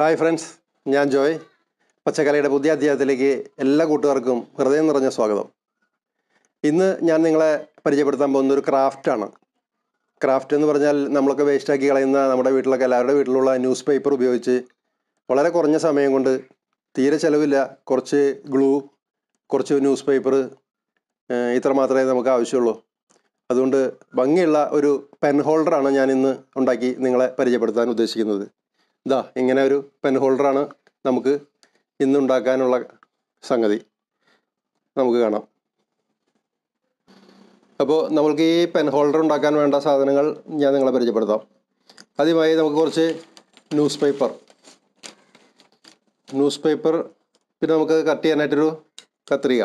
Hi friends ഞാൻ ജോയ്. പച്ചക്കറിയുടെ പുതിയ അധ്യായത്തിലേക്ക് എല്ലാ കൂട്ടുകാർക്കും ഹൃദയം നിറഞ്ഞ സ്വാഗതം. ഇന്ന് ഞാൻ നിങ്ങളെ പരിചയപ്പെടുത്താൻ പോകുന്ന ഒരു ക്രാഫ്റ്റാണ് ക്രാഫ്റ്റ് എന്ന് പറഞ്ഞാൽ നമ്മളൊക്കെ വേസ്റ്റാക്കി കളയുന്ന നമ്മുടെ വീട്ടിലൊക്കെ എല്ലാവരുടെ വീട്ടിലുള്ള ന്യൂസ് പേപ്പർ ഉപയോഗിച്ച് വളരെ കുറഞ്ഞ സമയം കൊണ്ട് തീരെ ചിലവില്ല. കുറച്ച് ഗ്ലൂ കുറച്ച് ന്യൂസ് പേപ്പർ ഇത്ര മാത്രമേ നമുക്ക് ആവശ്യമുള്ളൂ. അതുകൊണ്ട് ഭംഗിയുള്ള ഒരു പെൻ ഹോൾഡറാണ് ഞാൻ ഇന്ന് ഉണ്ടാക്കി നിങ്ങളെ പരിചയപ്പെടുത്താൻ ഉദ്ദേശിക്കുന്നത്. ഇതാ ഇങ്ങനെ ഒരു പെൻ ഹോൾഡറാണ് നമുക്ക് ഇന്നുണ്ടാക്കാനുള്ള സംഗതി. നമുക്ക് കാണാം. അപ്പോൾ നമ്മൾക്ക് ഈ പെൻ ഹോൾഡർ ഉണ്ടാക്കാൻ വേണ്ട സാധനങ്ങൾ ഞാൻ നിങ്ങളെ പരിചയപ്പെടുത്താം. ആദ്യമായി നമുക്ക് കുറച്ച് ന്യൂസ് പേപ്പർ ന്യൂസ് പേപ്പർ പിന്നെ നമുക്ക് കട്ട് ചെയ്യാനായിട്ടൊരു കത്രിക.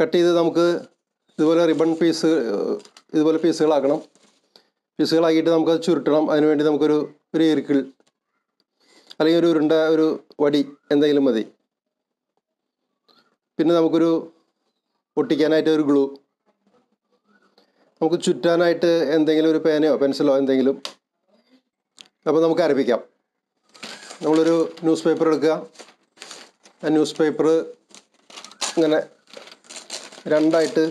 കട്ട് ചെയ്ത് നമുക്ക് ഇതുപോലെ റിബൺ പീസ് ഇതുപോലെ പീസുകളാക്കണം പീസുകളാക്കിയിട്ട് നമുക്കത് ചുരുട്ടണം. അതിനുവേണ്ടി നമുക്കൊരു ഒരു ഇരിക്കിൾ അല്ലെങ്കിൽ ഒരു ഉരുണ്ട ഒരു വടി എന്തെങ്കിലും മതി. പിന്നെ നമുക്കൊരു ഒട്ടിക്കാനായിട്ട് ഒരു ഗ്ലൂ. നമുക്ക് ചുറ്റാനായിട്ട് എന്തെങ്കിലും ഒരു പേനയോ പെൻസിലോ എന്തെങ്കിലും. അപ്പോൾ നമുക്ക് ആരംഭിക്കാം നമ്മളൊരു ന്യൂസ് പേപ്പർ എടുക്കുക. ആ ന്യൂസ് പേപ്പർ ഇങ്ങനെ രണ്ടായിട്ട്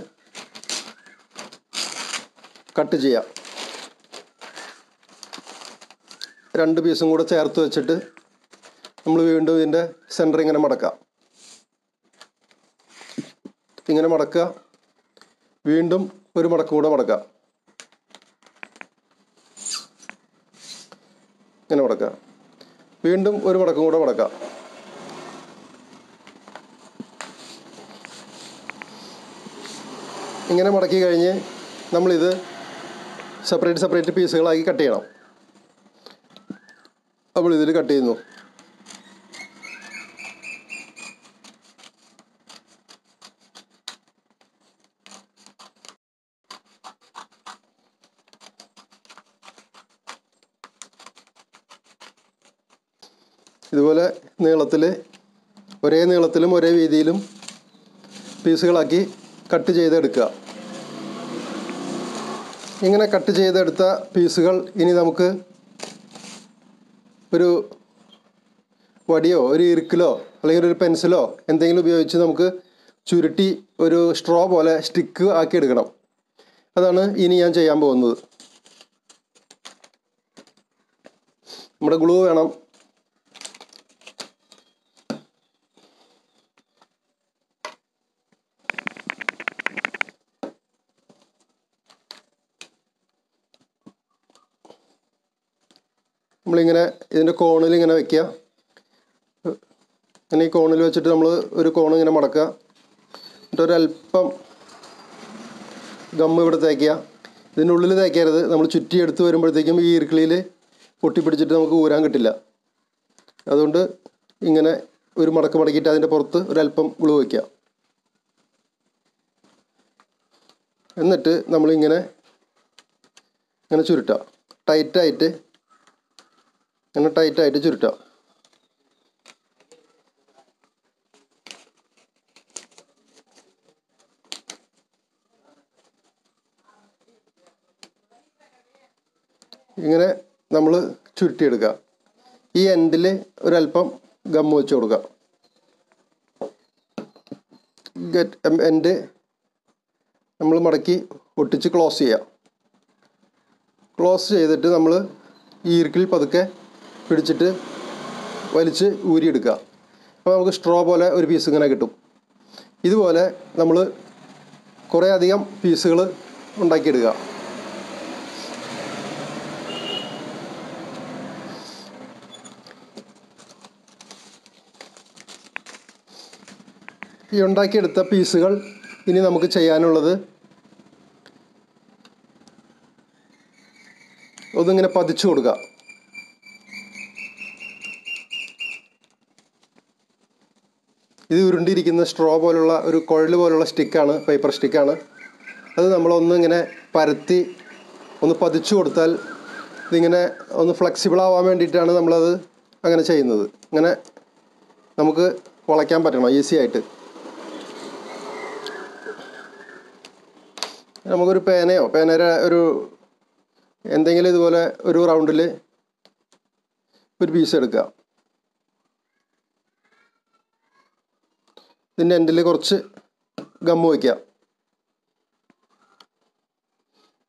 കട്ട് ചെയ്യാം. രണ്ട് പീസും കൂടെ ചേർത്ത് വെച്ചിട്ട് നമ്മൾ വീണ്ടും ഇതിന്റെ സെന്റർ ഇങ്ങനെ മടക്കാം ഇങ്ങനെ മടക്കുക. വീണ്ടും ഒരു മടക്കും കൂടെ മടക്കുക. ഇങ്ങനെ മടക്കുക. വീണ്ടും ഒരു മടക്കും കൂടെ മടക്കാം ഇങ്ങനെ മടക്കി കഴിഞ്ഞ് നമ്മളിത് സെപ്പറേറ്റ് സെപ്പറേറ്റ് പീസുകളാക്കി കട്ട് ചെയ്യണം. നമ്മൾ ഇതിൽ കട്ട് ചെയ്യുന്നു. ഇതുപോലെ നീളത്തിൽ ഒരേ നീളത്തിലും ഒരേ വീതിയിലും പീസുകളാക്കി കട്ട് ചെയ്തെടുക്കുക. ഇങ്ങനെ കട്ട് ചെയ്തെടുത്ത പീസുകൾ ഇനി നമുക്ക് ഒരു വടിയോ ഒരു ഇറുക്കിലോ അല്ലെങ്കിൽ ഒരു പെൻസിലോ എന്തെങ്കിലും ഉപയോഗിച്ച് നമുക്ക് ചുരുട്ടി ഒരു സ്ട്രോ പോലെ സ്റ്റിക്ക് ആക്കി എടുക്കണം അതാണ് ഇനി ഞാൻ ചെയ്യാൻ പോകുന്നത്. നമ്മുടെ ഗ്ലൂ വേണം. നമ്മളിങ്ങനെ ഇതിന്റെ കോണിൽ ഇങ്ങനെ വെക്കുക. ഇങ്ങനെ ഈ കോണിൽ വെച്ചിട്ട് നമ്മൾ ഒരു കോൺ ഇങ്ങനെ മടക്കുക. എന്നിട്ട് ഒരല്പം ഗം ഇവിടെ തേക്കുക. ഇതിന്റെ ഉള്ളിൽ തേക്കരുത്. നമ്മൾ ചുറ്റി എടുത്ത് വരുമ്പോഴത്തേക്കും ഈ ഇറുക്കിളിയിൽ പൊട്ടിപ്പിടിച്ചിട്ട് നമുക്ക് ഊരാൻ കിട്ടില്ല. അതുകൊണ്ട് ഇങ്ങനെ ഒരു മടക്ക് മടക്കിയിട്ട് അതിന്റെ പുറത്ത് ഒരല്പം ഗ്ലൂ വയ്ക്കുക എന്നിട്ട് നമ്മളിങ്ങനെ ഇങ്ങനെ ചുരുട്ടുക. ടൈറ്റായിട്ട് ഇങ്ങനെ ടൈറ്റായിട്ട് ചുരുട്ടുക ഇങ്ങനെ നമ്മൾ ചുരുട്ടിയെടുക്കുക ഈ എൻഡിൽ ഒരല്പം ഗം വെച്ച് കൊടുക്കുക ഗെറ്റ് എൻഡ് നമ്മൾ മടക്കി ഒട്ടിച്ച് ക്ലോസ് ചെയ്യുക ക്ലോസ് ചെയ്തിട്ട് നമ്മൾ ഈർക്കിൽ പതുക്കെ പിടിച്ചിട്ട് വലിച്ച് ഊരിയെടുക്കുക. അപ്പോൾ നമുക്ക് സ്ട്രോ പോലെ ഒരു പീസ് ഇങ്ങനെ കിട്ടും. ഇതുപോലെ നമ്മൾ കുറേ അധികം പീസുകൾ ഉണ്ടാക്കിയെടുക്കുക. ഈ ഉണ്ടാക്കിയെടുത്ത പീസുകൾ ഇനി നമുക്ക് ചെയ്യാനുള്ളത് ഒന്നിങ്ങനെ പതിച്ചു കൊടുക്കുക. ഇത് ഉരുണ്ടിരിക്കുന്ന സ്ട്രോ പോലുള്ള ഒരു കുഴൽ പോലുള്ള സ്റ്റിക്കാണ് പേപ്പർ സ്റ്റിക്കാണ് അത് നമ്മളൊന്ന് ഇങ്ങനെ പരത്തി ഒന്ന് പതിച്ചു കൊടുത്താൽ ഇതിങ്ങനെ ഒന്ന് ഫ്ലെക്സിബിൾ ആവാൻ വേണ്ടിയിട്ടാണ് നമ്മളത് അങ്ങനെ ചെയ്യുന്നത്. ഇങ്ങനെ നമുക്ക് വളയ്ക്കാൻ പറ്റണം ഈസി ആയിട്ട്. നമുക്കൊരു പേനയോ പേനയുടെ ഒരു എന്തെങ്കിലും ഇതുപോലെ ഒരു റൗണ്ടിൽ ഒരു പീസ് എടുക്കുക ഇതിന്റെ എൻഡിൽ കുറച്ച് ഗമ്മ് വയ്ക്കാം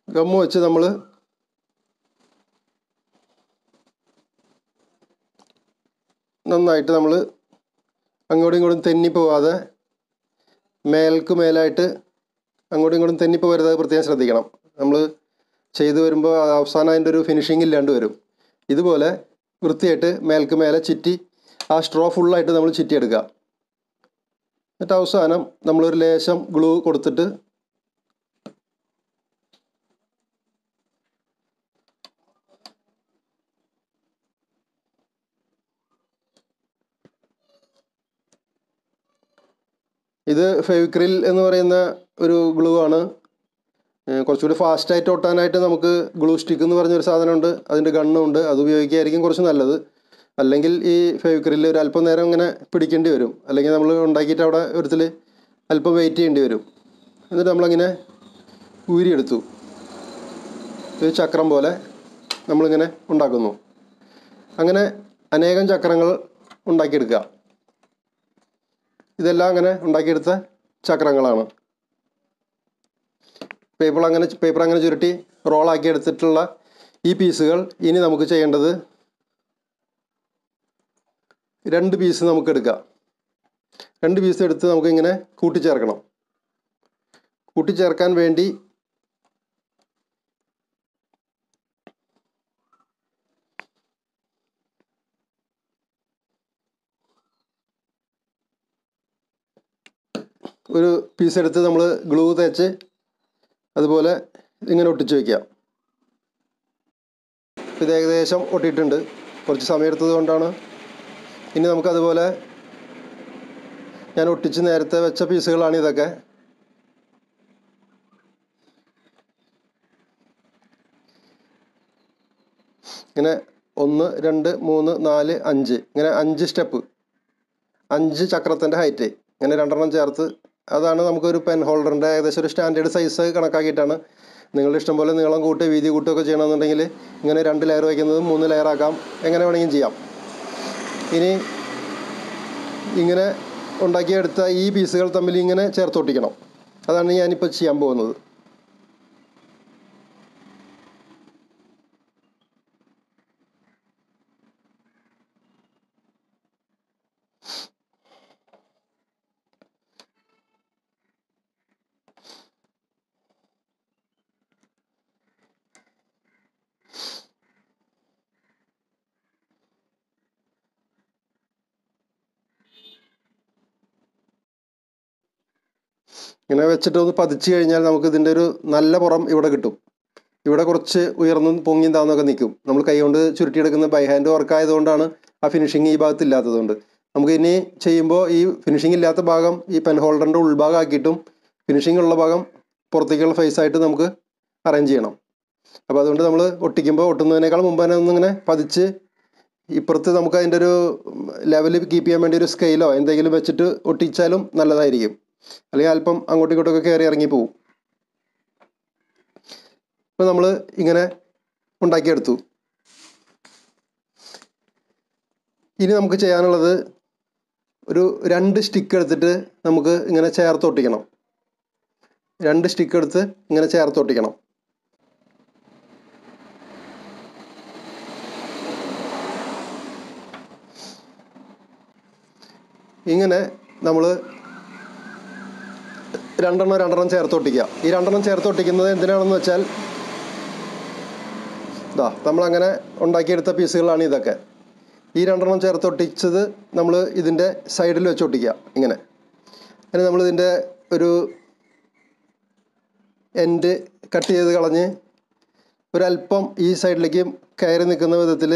ഗമ്മ് വെച്ച് നമ്മൾ നന്നായിട്ട് നമ്മൾ അങ്ങോട്ടും ഇങ്ങോട്ടും തെന്നി പോവാതെ മേൽക്ക് മേലായിട്ട് അങ്ങോട്ടും ഇങ്ങോട്ടും തെന്നി പോകരുത് അത് പ്രത്യേകം ശ്രദ്ധിക്കണം. നമ്മൾ ചെയ്തു വരുമ്പോൾ അവസാനം അതിന്റെ ഒരു ഫിനിഷിംഗ് ഇല്ലാണ്ട് വരും. ഇതുപോലെ വൃത്തിയായിട്ട് മേൽക്ക് മേലെ ചുറ്റി ആ സ്ട്രോ ഫുള്ളായിട്ട് നമ്മൾ ചുറ്റിയെടുക്കുക. എന്നിട്ട് അവസാനം നമ്മളൊരു ലേശം ഗ്ലൂ കൊടുത്തിട്ട് ഇത് ഫെവിക്രിൽ എന്ന് പറയുന്ന ഒരു ഗ്ലൂ ആണ്. കുറച്ചുകൂടി ഫാസ്റ്റായിട്ട് ഒട്ടാനായിട്ട് നമുക്ക് ഗ്ലൂ സ്റ്റിക്ക് എന്ന് പറഞ്ഞൊരു സാധനമുണ്ട്. അതിന്റെ ഗണ്ണുണ്ട് അത് ഉപയോഗിക്കുകയായിരിക്കും കുറച്ച് നല്ലത്. അല്ലെങ്കിൽ ഈ ഫെവിക്രിൽ ഒരു അല്പം നേരം ഇങ്ങനെ പിടിക്കേണ്ടി വരും. അല്ലെങ്കിൽ നമ്മൾ ഉണ്ടാക്കിയിട്ട് അവിടെ ഒരുത്തിൽ അല്പം വെയിറ്റ് ചെയ്യേണ്ടി വരും. എന്നിട്ട് നമ്മളങ്ങനെ ഊരിയെടുത്തു. ഒരു ചക്രം പോലെ നമ്മളിങ്ങനെ ഉണ്ടാക്കുന്നു. അങ്ങനെ അനേകം ചക്രങ്ങൾ ഉണ്ടാക്കിയെടുക്കുക. ഇതെല്ലാം അങ്ങനെ ഉണ്ടാക്കിയെടുത്ത ചക്രങ്ങളാണ്. പേപ്പർ അങ്ങനെ പേപ്പർ അങ്ങനെ ചുരുട്ടി റോളാക്കി എടുത്തിട്ടുള്ള ഈ പീസുകൾ ഇനി നമുക്ക് ചെയ്യേണ്ടത് രണ്ട് പീസ് നമുക്ക് എടുക്കാം. രണ്ട് പീസ് എടുത്ത് നമുക്കിങ്ങനെ കൂട്ടിച്ചേർക്കണം. കൂട്ടിച്ചേർക്കാൻ വേണ്ടി ഒരു പീസ് എടുത്ത് നമ്മൾ ഗ്ലൂ തേച്ച് അതുപോലെ ഇങ്ങനെ ഒട്ടിച്ച് വയ്ക്കുക ഇത് ഏകദേശം ഒട്ടിയിട്ടുണ്ട്. കുറച്ച് സമയം എടുത്തത് കൊണ്ടാണ് ഇനി നമുക്കതുപോലെ ഞാൻ ഒട്ടിച്ച് നേരത്തെ വെച്ച പീസുകളാണ് ഇതൊക്കെ. ഇങ്ങനെ ഒന്ന് രണ്ട് മൂന്ന് നാല് അഞ്ച്. ഇങ്ങനെ അഞ്ച് സ്റ്റെപ്പ്. അഞ്ച് ചക്രത്തിന്റെ ഹൈറ്റ്. ഇങ്ങനെ രണ്ടെണ്ണം ചേർത്ത് അതാണ് നമുക്കൊരു പെൻ ഹോൾഡറിന്റെ ഏകദേശം ഒരു സ്റ്റാൻഡേർഡ് സൈസ് കണക്കാക്കിയിട്ടാണ് നിങ്ങളുടെ ഇഷ്ടം പോലെ നീളം കൂട്ടി വീതി കൂട്ടുകയൊക്കെ ചെയ്യണമെന്നുണ്ടെങ്കിൽ ഇങ്ങനെ രണ്ട് ലെയർ വയ്ക്കുന്നത് മൂന്ന് ലെയർ ആക്കാം. എങ്ങനെ വേണമെങ്കിലും ചെയ്യാം. ഇനി ഇങ്ങനെ ഉണ്ടാക്കിയെടുത്ത ഈ പീസുകൾ തമ്മിൽ ഇങ്ങനെ ചേർത്തൊട്ടിക്കണം അതാണ് ഞാനിപ്പോൾ ചെയ്യാൻ പോകുന്നത്. ഇങ്ങനെ വെച്ചിട്ട് ഒന്ന് പതിച്ച് കഴിഞ്ഞാൽ നമുക്ക് ഇതിന്റെ ഒരു നല്ല പുറം ഇവിടെ കിട്ടും. ഇവിടെ കുറച്ച് ഉയർന്നും പൊങ്ങിയും താന്നൊക്കെ നിൽക്കും നമ്മൾ കൈകൊണ്ട് ചുരുട്ടിയെടുക്കുന്ന ബൈ ഹാൻഡ് വർക്ക് ആയതുകൊണ്ടാണ് ആ ഫിനിഷിങ് ഈ ഭാഗത്ത് ഇല്ലാത്തതുകൊണ്ട്. നമുക്ക് ഇനി ചെയ്യുമ്പോൾ ഈ ഫിനിഷിംഗ് ഇല്ലാത്ത ഭാഗം ഈ പെൻ ഹോൾഡറിന്റെ ഉൾഭാഗം ആക്കിയിട്ടും ഫിനിഷിംഗ് ഉള്ള ഭാഗം പുറത്തേക്കുള്ള ഫേസ് ആയിട്ട് നമുക്ക് അറേഞ്ച് ചെയ്യണം. അപ്പോൾ അതുകൊണ്ട് നമ്മൾ ഒട്ടിക്കുമ്പോൾ ഒട്ടുന്നതിനേക്കാൾ മുമ്പ് തന്നെ ഒന്നിങ്ങനെ പതിച്ച് ഇപ്പുറത്ത് നമുക്ക് അതിന്റെ ഒരു ലെവൽ കീപ്പ് ചെയ്യാൻ വേണ്ടി ഒരു സ്കെയിലോ എന്തെങ്കിലും വെച്ചിട്ട് ഒട്ടിച്ചാലും നല്ലതായിരിക്കും. അല്ലെങ്കിൽ അല്പം അങ്ങോട്ടും ഇങ്ങോട്ടൊക്കെ കയറി ഇറങ്ങി പോകും ഇപ്പം നമ്മൾ ഇങ്ങനെ ഉണ്ടാക്കിയെടുത്തു. ഇനി നമുക്ക് ചെയ്യാനുള്ളത് ഒരു രണ്ട് സ്റ്റിക്ക് എടുത്തിട്ട് നമുക്ക് ഇങ്ങനെ ചേർത്ത് ഒട്ടിക്കണം. രണ്ട് സ്റ്റിക്ക് എടുത്ത് ഇങ്ങനെ ചേർത്ത് ഒട്ടിക്കണം. ഇങ്ങനെ നമ്മൾ രണ്ടെണ്ണം രണ്ടെണ്ണം ചേർത്ത് ഒട്ടിക്കുക. ഈ രണ്ടെണ്ണം ചേർത്ത് ഒട്ടിക്കുന്നത് എന്തിനാണെന്ന് വെച്ചാൽ ഇതാ നമ്മളങ്ങനെ ഉണ്ടാക്കിയെടുത്ത പീസുകളാണ് ഇതൊക്കെ. ഈ രണ്ടെണ്ണം ചേർത്ത് ഒട്ടിച്ചത് നമ്മൾ ഇതിന്റെ സൈഡിൽ വെച്ച് ഒട്ടിക്കുക ഇങ്ങനെ. അങ്ങനെ നമ്മളിതിന്റെ ഒരു എൻഡ് കട്ട് ചെയ്ത് കളഞ്ഞ് ഒരല്പം ഈ സൈഡിലേക്ക് കയറി നിൽക്കുന്ന വിധത്തിൽ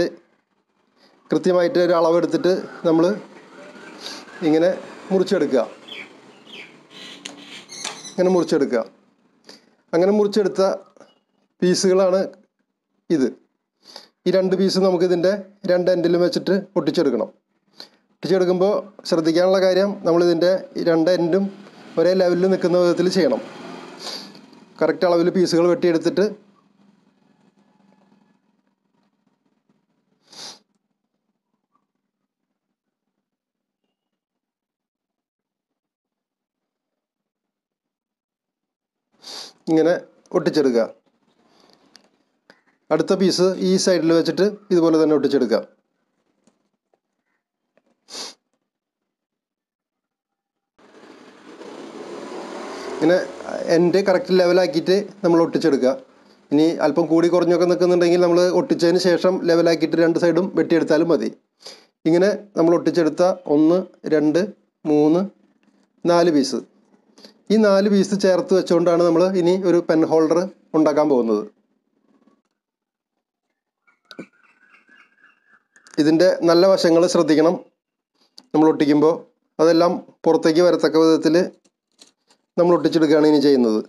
കൃത്യമായിട്ട് ഒരു അളവെടുത്തിട്ട് നമ്മൾ ഇങ്ങനെ മുറിച്ചെടുക്കുക. ഇങ്ങനെ മുറിച്ചെടുക്കുക. അങ്ങനെ മുറിച്ചെടുത്ത പീസുകളാണ് ഇത്. ഈ രണ്ട് പീസ് നമുക്ക് ഇതിന്റെ രണ്ട് എൻഡിലും വെച്ചിട്ട് ഒട്ടിച്ചെടുക്കണം. ഒട്ടിച്ചെടുക്കുമ്പോൾ ശ്രദ്ധിക്കാനുള്ള കാര്യം നമ്മളിതിന്റെ രണ്ട് എൻഡും ഒരേ ലെവലിൽ നിൽക്കുന്ന വിധത്തിൽ ചെയ്യണം. കറക്റ്റ് അളവിൽ പീസുകൾ വെട്ടിയെടുത്തിട്ട് ഇങ്ങനെ ഒട്ടിച്ചെടുക്കുക. അടുത്ത പീസ് ഈ സൈഡിൽ വെച്ചിട്ട് ഇതുപോലെ തന്നെ ഒട്ടിച്ചെടുക്കുക. ഇങ്ങനെ എന്റെ കറക്റ്റ് ലെവലാക്കിയിട്ട് നമ്മൾ ഒട്ടിച്ചെടുക്കുക. ഇനി അല്പം കൂടി കുറഞ്ഞൊക്കെ നിൽക്കുന്നുണ്ടെങ്കിൽ നമ്മൾ ഒട്ടിച്ചതിന് ശേഷം ലെവലാക്കിയിട്ട് രണ്ട് സൈഡും വെട്ടിയെടുത്താലും മതി. ഇങ്ങനെ നമ്മൾ ഒട്ടിച്ചെടുത്ത ഒന്ന് രണ്ട് മൂന്ന് നാല് പീസ് ഈ നാല് പീസ് ചേർത്ത് വെച്ചുകൊണ്ടാണ് നമ്മൾ ഇനി ഒരു പെൻ ഹോൾഡർ ഉണ്ടാക്കാൻ പോകുന്നത്. ഇതിന്റെ നല്ല വശങ്ങൾ ശ്രദ്ധിക്കണം. നമ്മൾ ഒട്ടിക്കുമ്പോൾ അതെല്ലാം പുറത്തേക്ക് വരത്തക്ക വിധത്തിൽ നമ്മൾ ഒട്ടിച്ചെടുക്കുകയാണ് ഇനി ചെയ്യുന്നത്.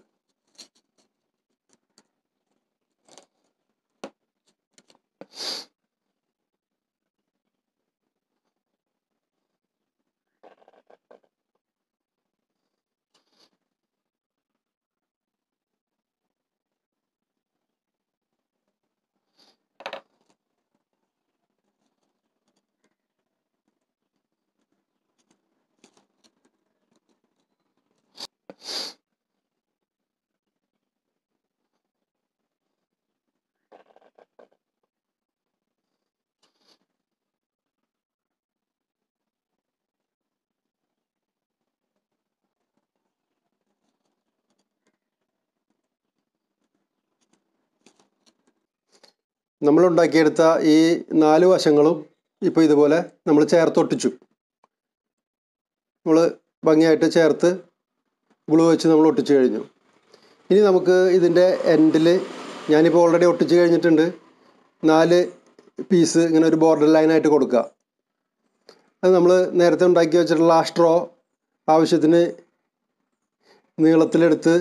നമ്മൾ ഉണ്ടാക്കിയെടുത്ത ഈ നാല് വശങ്ങളും ഇപ്പോൾ ഇതുപോലെ നമ്മൾ ചേർത്തൊട്ടിച്ചു. നമ്മൾ ഭംഗിയായിട്ട് ചേർത്ത് ഗ്ലൂ വെച്ച് നമ്മൾ ഒട്ടിച്ചു കഴിഞ്ഞു. ഇനി നമുക്ക് ഇതിന്റെ എൻഡിൽ ഞാനിപ്പോൾ ഓൾറെഡി ഒട്ടിച്ച് കഴിഞ്ഞിട്ടുണ്ട്. നാല് പീസ് ഇങ്ങനെ ഒരു ബോർഡർ ലൈനായിട്ട് കൊടുക്കുക. അത് നമ്മൾ നേരത്തെ ഉണ്ടാക്കി വെച്ചിട്ടുള്ള ആ സ്ട്രോ ആവശ്യത്തിന് നീളത്തിലെടുത്ത്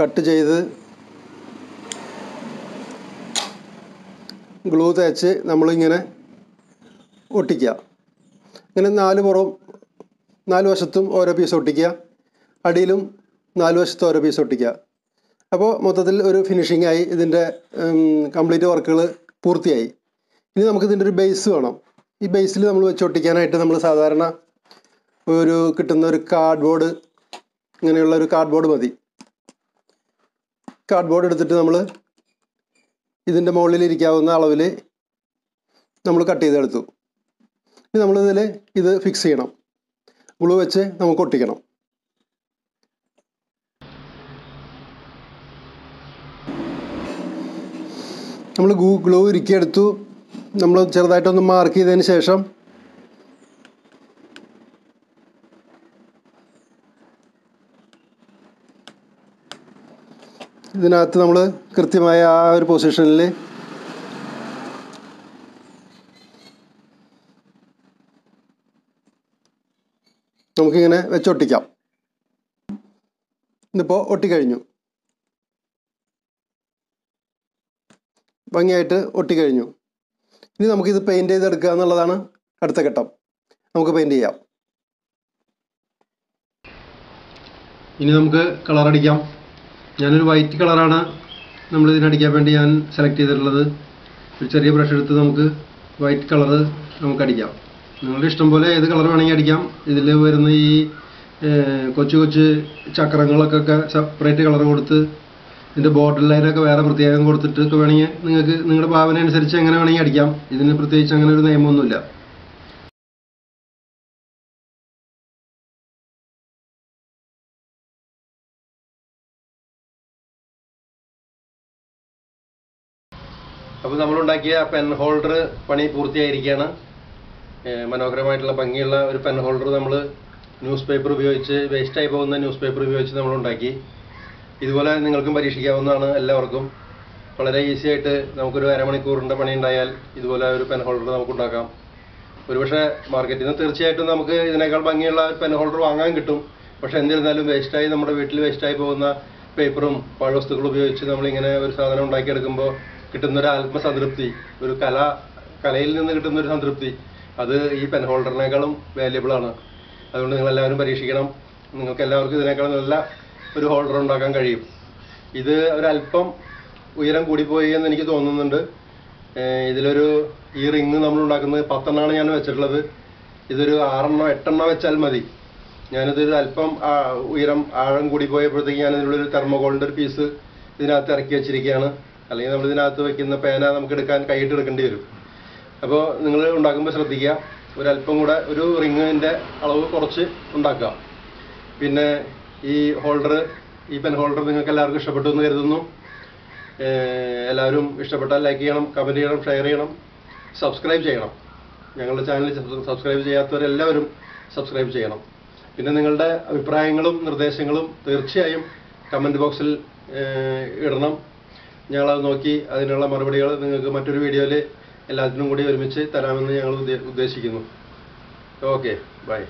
കട്ട് ചെയ്ത് ഗ്ലൂ തേച്ച് നമ്മളിങ്ങനെ ഒട്ടിക്കുക. ഇങ്ങനെ നാല് പുറം നാല് വശത്തും ഓരോ പീസ് ഒട്ടിക്കുക. അടിയിലും നാല് വശത്തും ഓരോ പീസ് ഒട്ടിക്കുക. അപ്പോൾ മൊത്തത്തിൽ ഒരു ഫിനിഷിംഗ് ആയി ഇതിന്റെ കംപ്ലീറ്റ് വർക്കുകൾ പൂർത്തിയായി. ഇനി നമുക്ക് ഇതിന്റെ ഒരു ബേസ് വേണം. ഈ ബേസിൽ നമ്മൾ വെച്ച് ഒട്ടിക്കാനായിട്ട് നമ്മൾ സാധാരണ ഒരു കിട്ടുന്ന ഒരു കാർഡ്ബോർഡ് ഇങ്ങനെയുള്ള ഒരു കാർഡ്ബോർഡ് മതി. കാർഡ്ബോർഡ് എടുത്തിട്ട് നമ്മൾ ഇതിന്റെ മുകളിൽ ഇരിക്കാവുന്ന അളവിൽ നമ്മൾ കട്ട് ചെയ്തെടുത്തു. ഇനി നമ്മളിതിൽ ഇത് ഫിക്സ് ചെയ്യണം. ഗ്ലൂ വെച്ച് നമുക്ക് ഒട്ടിക്കണം. നമ്മൾ ഗ്ലൂ ഗ്ലൂ ഇറുക്കിയെടുത്തു നമ്മൾ ചെറുതായിട്ടൊന്ന് മാർക്ക് ചെയ്തതിന് ശേഷം ഇതിനകത്ത് നമ്മൾ കൃത്യമായ ആ ഒരു പൊസിഷനിൽ നമുക്കിങ്ങനെ വെച്ചൊട്ടിക്കാം. ഇതിപ്പോൾ ഒട്ടിക്കഴിഞ്ഞു. ഭംഗിയായിട്ട് ഒട്ടിക്കഴിഞ്ഞു. ഇനി നമുക്കിത് പെയിന്റ് ചെയ്തെടുക്കുക എന്നുള്ളതാണ് അടുത്ത ഘട്ടം. നമുക്ക് പെയിന്റ് ചെയ്യാം. ഇനി നമുക്ക് കളർ അടിക്കാം. ഞാനൊരു വൈറ്റ് കളറാണ് നമ്മൾ ഇതിനടിക്കാൻ വേണ്ടി ഞാൻ സെലക്ട് ചെയ്തിട്ടുള്ളത്. ഒരു ചെറിയ ബ്രഷ് എടുത്ത് നമുക്ക് വൈറ്റ് കളർ നമുക്ക് അടിക്കാം. നിങ്ങളുടെ ഇഷ്ടം പോലെ ഏത് കളർ വേണമെങ്കിൽ അടിക്കാം. ഇതിൽ വരുന്ന ഈ കൊച്ചു കൊച്ചു ചക്രങ്ങളൊക്കെ സെപ്പറേറ്റ് കളർ കൊടുത്ത് ഇതിന്റെ ബോർഡർ ലൈനൊക്കെ വേറെ പ്രത്യേകം കൊടുത്തിട്ടൊക്കെ വേണമെങ്കിൽ നിങ്ങൾക്ക് നിങ്ങളുടെ ഭാവന അനുസരിച്ച് എങ്ങനെ വേണമെങ്കിൽ അടിക്കാം. ഇതിന് പ്രത്യേകിച്ച് അങ്ങനെ ഒരു നിയമമൊന്നുമില്ല. നമ്മളുണ്ടാക്കിയ പെൻ ഹോൾഡർ പണി പൂർത്തിയായിരിക്കുകയാണ്. മനോഹരമായിട്ടുള്ള ഭംഗിയുള്ള ഒരു പെൻ ഹോൾഡർ നമ്മൾ ന്യൂസ് പേപ്പർ ഉപയോഗിച്ച് വേസ്റ്റായി പോകുന്ന ന്യൂസ് പേപ്പർ ഉപയോഗിച്ച് നമ്മൾ ഉണ്ടാക്കി ഇതുപോലെ നിങ്ങൾക്കും പരീക്ഷിക്കാവുന്നതാണ് എല്ലാവർക്കും. വളരെ ഈസി ആയിട്ട് നമുക്കൊരു അരമണിക്കൂറിന്റെ പണി ഉണ്ടായാൽ ഇതുപോലെ ഒരു പെൻ ഹോൾഡർ നമുക്ക് ഉണ്ടാക്കാം ഒരുപക്ഷെ മാർക്കറ്റിൽ നിന്ന് തീർച്ചയായിട്ടും നമുക്ക് ഇതിനേക്കാൾ ഭംഗിയുള്ള പെൻ ഹോൾഡർ വാങ്ങാൻ കിട്ടും. പക്ഷേ എന്നിരുന്നാലും വേസ്റ്റായി നമ്മുടെ വീട്ടിൽ വേസ്റ്റായി പോകുന്ന പേപ്പറും പാഴ്വസ്തുക്കളും ഉപയോഗിച്ച് നമ്മളിങ്ങനെ ഒരു സാധനം ഉണ്ടാക്കിയെടുക്കുമ്പോൾ കിട്ടുന്ന ഒരു ആത്മസംതൃപ്തി ഒരു കല കലയിൽ നിന്ന് കിട്ടുന്ന ഒരു സംതൃപ്തി അത് ഈ പെൻ ഹോൾഡറിനേക്കാളും വാല്യബിൾ ആണ്. അതുകൊണ്ട് നിങ്ങൾ എല്ലാവരും പരീക്ഷിക്കണം. നിങ്ങൾക്ക് എല്ലാവർക്കും ഇതിനേക്കാൾ നല്ല ഒരു ഹോൾഡർ ഉണ്ടാക്കാൻ കഴിയും. ഇത് ഒരല്പം ഉയരം കൂടിപ്പോയി എന്ന് എനിക്ക് തോന്നുന്നുണ്ട്. ഇതിലൊരു ഈ റിങ് നമ്മൾ ഉണ്ടാക്കുന്നത് പത്തെണ്ണമാണ് ഞാൻ വെച്ചിട്ടുള്ളത്. ഇതൊരു ആറെണ്ണോ എട്ടെണ്ണോ വെച്ചാൽ മതി. ഞാനിത് അല്പം ഉയരം ആഴം കൂടി പോയപ്പോഴത്തേക്ക് ഞാൻ ഇതിനുള്ളൊരു തെർമോകോളിന്റെ ഒരു പീസ് ഇതിനകത്ത് ഇറക്കി വെച്ചിരിക്കുകയാണ്. അല്ലെങ്കിൽ നമ്മൾ ഇതിനകത്ത് വെക്കുന്ന പേന നമുക്ക് എടുക്കാൻ കൈയിട്ട് എടുക്കേണ്ടി വരും. അപ്പോൾ നിങ്ങൾ ഉണ്ടാക്കുമ്പോൾ ശ്രദ്ധിക്കുക. ഒരല്പം കൂടെ ഒരു റിങ്ങിന്റെ അളവ് കുറച്ച് ഉണ്ടാക്കുക. പിന്നെ ഈ ഹോൾഡർ ഈ പെൻ ഹോൾഡർ നിങ്ങൾക്ക് എല്ലാവർക്കും ഇഷ്ടപ്പെട്ടു എന്ന് കരുതുന്നു. എല്ലാവരും ഇഷ്ടപ്പെട്ടാൽ ലൈക്ക് ചെയ്യണം കമന്റ് ചെയ്യണം ഷെയർ ചെയ്യണം സബ്സ്ക്രൈബ് ചെയ്യണം. ഞങ്ങളുടെ ചാനൽ സബ്സ്ക്രൈബ് ചെയ്യാത്തവരെല്ലാവരും സബ്സ്ക്രൈബ് ചെയ്യണം. പിന്നെ നിങ്ങളുടെ അഭിപ്രായങ്ങളും നിർദ്ദേശങ്ങളും തീർച്ചയായും കമന്റ് ബോക്സിൽ ഇടണം. ഞങ്ങളത് നോക്കി അതിനുള്ള മറുപടികൾ നിങ്ങൾക്ക് മറ്റൊരു വീഡിയോയിൽ എല്ലാത്തിനും കൂടി ഒരുമിച്ച് തരാമെന്ന് ഞങ്ങൾ ഉദ്ദേശിക്കുന്നു. Okay bye.